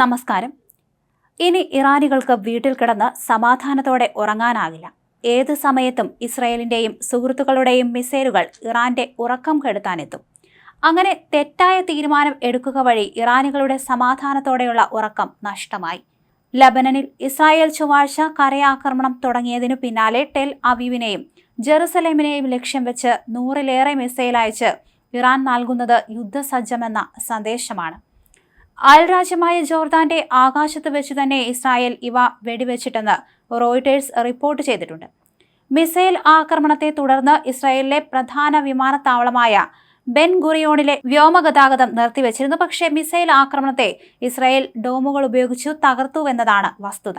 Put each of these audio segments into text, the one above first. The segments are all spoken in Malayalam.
നമസ്കാരം. ഇനി ഇറാനികൾക്ക് വീട്ടിൽ കിടന്ന് സമാധാനത്തോടെ ഉറങ്ങാനാകില്ല. ഏത് സമയത്തും ഇസ്രയേലിന്റെയും സുഹൃത്തുക്കളുടെയും മിസൈലുകൾ ഇറാന്റെ ഉറക്കം കെടുത്താനെത്തും. അങ്ങനെ തെറ്റായ തീരുമാനം എടുക്കുക വഴി ഇറാനികളുടെ സമാധാനത്തോടെയുള്ള ഉറക്കം നഷ്ടമായി. ലബനനിൽ ഇസ്രായേൽ ചൊവ്വാഴ്ച കരയാക്രമണം തുടങ്ങിയതിനു പിന്നാലെ ടെൽ അവീവിനെയും ജെറുസലേമിനെയും ലക്ഷ്യം വെച്ച് നൂറിലേറെ മിസൈൽ അയച്ച് ഇറാൻ നൽകുന്നത് യുദ്ധസജ്ജമെന്ന സന്ദേശമാണ്. അയൽരാജ്യമായ ജോർദാന്റെ ആകാശത്ത് വെച്ച് തന്നെ ഇസ്രായേൽ ഇവ വെടിവെച്ചിട്ടെന്ന് റോയിട്ടേഴ്സ് റിപ്പോർട്ട് ചെയ്തിട്ടുണ്ട്. മിസൈൽ ആക്രമണത്തെ തുടർന്ന് ഇസ്രായേലിലെ പ്രധാന വിമാനത്താവളമായ ബെൻ ഗുറിയോണിലെ വ്യോമഗതാഗതം നിർത്തിവെച്ചിരുന്നു. പക്ഷേ മിസൈൽ ആക്രമണത്തെ ഇസ്രായേൽ ഡോമുകൾ ഉപയോഗിച്ചു തകർത്തുവെന്നതാണ് വസ്തുത.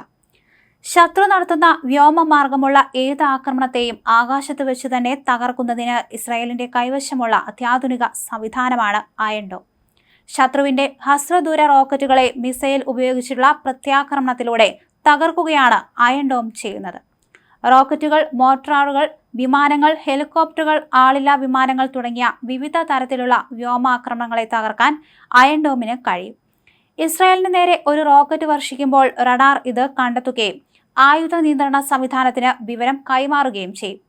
ശത്രു നടത്തുന്ന വ്യോമമാർഗമുള്ള ഏത് ആക്രമണത്തെയും ആകാശത്ത് വെച്ച് തന്നെ തകർക്കുന്നതിന് ഇസ്രായേലിന്റെ കൈവശമുള്ള അത്യാധുനിക സംവിധാനമാണ് അയൺഡോം ശത്രുവിന്റെ ഹസ്രദൂര റോക്കറ്റുകളെ മിസൈൽ ഉപയോഗിച്ചുള്ള പ്രത്യാക്രമണത്തിലൂടെ തകർക്കുകയാണ് അയൺ ഡോം ചെയ്യുന്നത്. റോക്കറ്റുകൾ മോട്ടോറുകൾ വിമാനങ്ങൾ ഹെലികോപ്റ്ററുകൾ ആളില്ലാ വിമാനങ്ങൾ തുടങ്ങിയ വിവിധ തരത്തിലുള്ള വ്യോമാക്രമണങ്ങളെ തകർക്കാൻ അയൺ ഡോമിന് കഴിയും. ഇസ്രായേലിന് നേരെ ഒരു റോക്കറ്റ് വർഷിക്കുമ്പോൾ റഡാർ ഇത് കണ്ടെത്തുകയും ആയുധ നിയന്ത്രണ സംവിധാനത്തിന് വിവരം കൈമാറുകയും ചെയ്യും.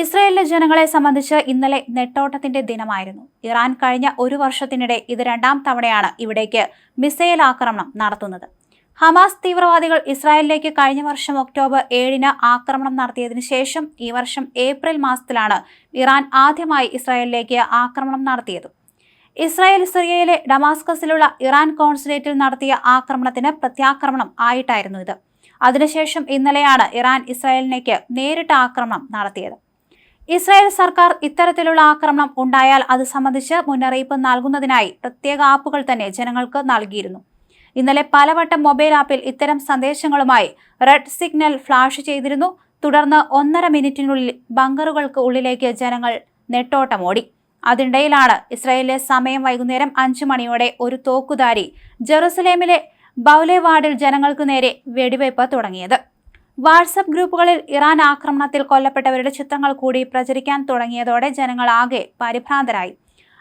ഇസ്രായേലിലെ ജനങ്ങളെ സംബന്ധിച്ച് ഇന്നലെ നെട്ടോട്ടത്തിന്റെ ദിനമായിരുന്നു. ഇറാൻ കഴിഞ്ഞ ഒരു വർഷത്തിനിടെ ഇത് രണ്ടാം തവണയാണ് ഇവിടേക്ക് മിസൈൽ ആക്രമണം നടത്തുന്നത്. ഹമാസ് തീവ്രവാദികൾ ഇസ്രായേലിലേക്ക് കഴിഞ്ഞ വർഷം ഒക്ടോബർ ഏഴിന് ആക്രമണം നടത്തിയതിനു ശേഷം ഈ വർഷം ഏപ്രിൽ മാസത്തിലാണ് ഇറാൻ ആദ്യമായി ഇസ്രായേലിലേക്ക് ആക്രമണം നടത്തിയത്. ഇസ്രായേൽ സിറിയയിലെ ഡമാസ്കസിലുള്ള ഇറാൻ കോൺസുലേറ്റിൽ നടത്തിയ ആക്രമണത്തിന് പ്രത്യാക്രമണം ആയിട്ടായിരുന്നു ഇത്. അതിനുശേഷം ഇന്നലെയാണ് ഇറാൻ ഇസ്രായേലിനേക്ക് നേരിട്ട് ആക്രമണം നടത്തിയത്. ഇസ്രായേൽ സർക്കാർ ഇത്തരത്തിലുള്ള ആക്രമണം ഉണ്ടായാൽ അത് സംബന്ധിച്ച് മുന്നറിയിപ്പ് നൽകുന്നതിനായി പ്രത്യേക ആപ്പുകൾ തന്നെ ജനങ്ങൾക്ക് നൽകിയിരുന്നു. ഇന്നലെ പലവട്ടം മൊബൈൽ ആപ്പിൽ ഇത്തരം സന്ദേശങ്ങളുമായി റെഡ് സിഗ്നൽ ഫ്ലാഷ് ചെയ്തിരുന്നു. തുടർന്ന് ഒന്നര മിനിറ്റിനുള്ളിൽ ബങ്കറുകൾക്ക് ഉള്ളിലേക്ക് ജനങ്ങൾ നെട്ടോട്ടമോടി അതിനിടയിലാണ് ഇസ്രായേലിലെ സമയം വൈകുന്നേരം അഞ്ചു മണിയോടെ ഒരു തോക്കുധാരി ജെറുസലേമിലെ ബൗലെവാർഡിൽ ജനങ്ങൾക്കു നേരെ വെടിവയ്പ് തുടങ്ങിയത്. വാട്സപ്പ് ഗ്രൂപ്പുകളിൽ ഇറാൻ ആക്രമണത്തിൽ കൊല്ലപ്പെട്ടവരുടെ ചിത്രങ്ങൾ കൂടി പ്രചരിക്കാൻ തുടങ്ങിയതോടെ ജനങ്ങൾ ആകെ പരിഭ്രാന്തരായി.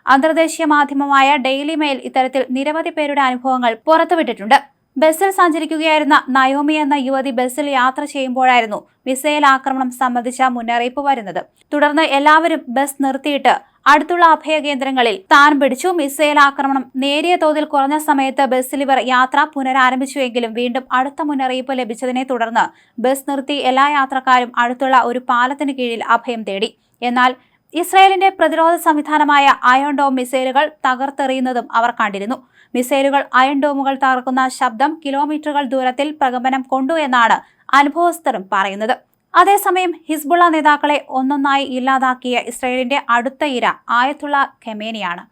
അന്തർദേശീയ മാധ്യമമായ ഡെയിലി മെയിൽ ഇത്തരത്തിൽ നിരവധി പേരുടെ അനുഭവങ്ങൾ പുറത്തുവിട്ടിട്ടുണ്ട്. ബസ്സിൽ സഞ്ചരിക്കുകയായിരുന്ന നയോമി എന്ന യുവതി ബസ്സിൽ യാത്ര ചെയ്യുമ്പോഴായിരുന്നു മിസൈൽ ആക്രമണം സംബന്ധിച്ച മുന്നറിയിപ്പ് വരുന്നത്. തുടർന്ന് എല്ലാവരും ബസ് നിർത്തിയിട്ട് അടുത്തുള്ള അഭയ കേന്ദ്രങ്ങളിൽ താൻ പിടിച്ചു. മിസൈൽ ആക്രമണം നേരിയ തോതിൽ കുറഞ്ഞ സമയത്ത് ബസ്സിൽ ഇവർ യാത്ര പുനരാരംഭിച്ചുവെങ്കിലും വീണ്ടും അടുത്ത മുന്നറിയിപ്പ് ലഭിച്ചതിനെ തുടർന്ന് ബസ് നിർത്തി എല്ലാ യാത്രക്കാരും അടുത്തുള്ള ഒരു പാലത്തിന് കീഴിൽ അഭയം തേടി. എന്നാൽ ഇസ്രായേലിന്റെ പ്രതിരോധ സംവിധാനമായ അയൺ ഡോം മിസൈലുകൾ തകർത്തെറിയുന്നതും അവർ കണ്ടിരുന്നു. മിസൈലുകൾ അയൺ ഡോമുകൾ തകർക്കുന്ന ശബ്ദം കിലോമീറ്ററുകൾ ദൂരത്തിൽ പ്രകമ്പനം കൊണ്ടു എന്നാണ് അനുഭവസ്ഥരും പറയുന്നത്. അതേസമയം ഹിസ്ബുള്ള നേതാക്കളെ ഒന്നൊന്നായി ഇല്ലാതാക്കിയ ഇസ്രയേലിന്റെ അടുത്ത ഇര ആയത്തുള്ള ഖെമേനിയാണ്.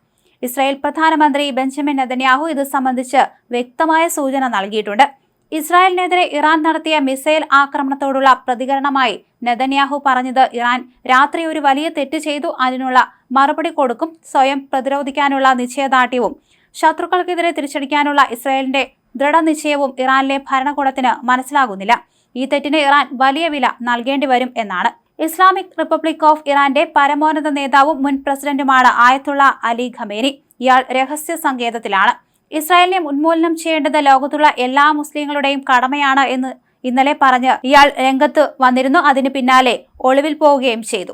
ഇസ്രായേൽ പ്രധാനമന്ത്രി ബെഞ്ചമിൻ നെതന്യാഹു ഇത് സംബന്ധിച്ച് വ്യക്തമായ സൂചന നൽകിയിട്ടുണ്ട്. ഇസ്രായേലിനെതിരെ ഇറാൻ നടത്തിയ മിസൈൽ ആക്രമണത്തോടുള്ള പ്രതികരണമായി നെതന്യാഹു പറഞ്ഞത് ഇറാൻ രാത്രി ഒരു വലിയ തെറ്റ് ചെയ്തു അതിനുള്ള മറുപടി കൊടുക്കും സ്വയം പ്രതിരോധിക്കാനുള്ള നിശ്ചയദാർഢ്യവും ശത്രുക്കൾക്കെതിരെ തിരിച്ചടിക്കാനുള്ള ഇസ്രായേലിന്റെ ദൃഢനിശ്ചയവും ഇറാനിലെ ഭരണകൂടത്തിന് മനസ്സിലാകുന്നില്ല. ഈ തെറ്റിന് ഇറാൻ വലിയ വില നൽകേണ്ടി വരും എന്നാണ്. ഇസ്ലാമിക് റിപ്പബ്ലിക് ഓഫ് ഇറാന്റെ പരമോന്നത നേതാവും മുൻ പ്രസിഡന്റുമാണ് ആയത്തുള്ള അലി ഖമേനി. ഇയാൾ രഹസ്യ സങ്കേതത്തിലാണ്. ഇസ്രായേലിനെ ഉന്മൂലനം ചെയ്യേണ്ടത് ലോകത്തുള്ള എല്ലാ മുസ്ലിങ്ങളുടെയും കടമയാണ് എന്ന് ഇന്നലെ പറഞ്ഞ് ഇയാൾ രംഗത്ത് വന്നിരുന്നു. അതിന് പിന്നാലെ ഒളിവിൽ പോവുകയും ചെയ്തു.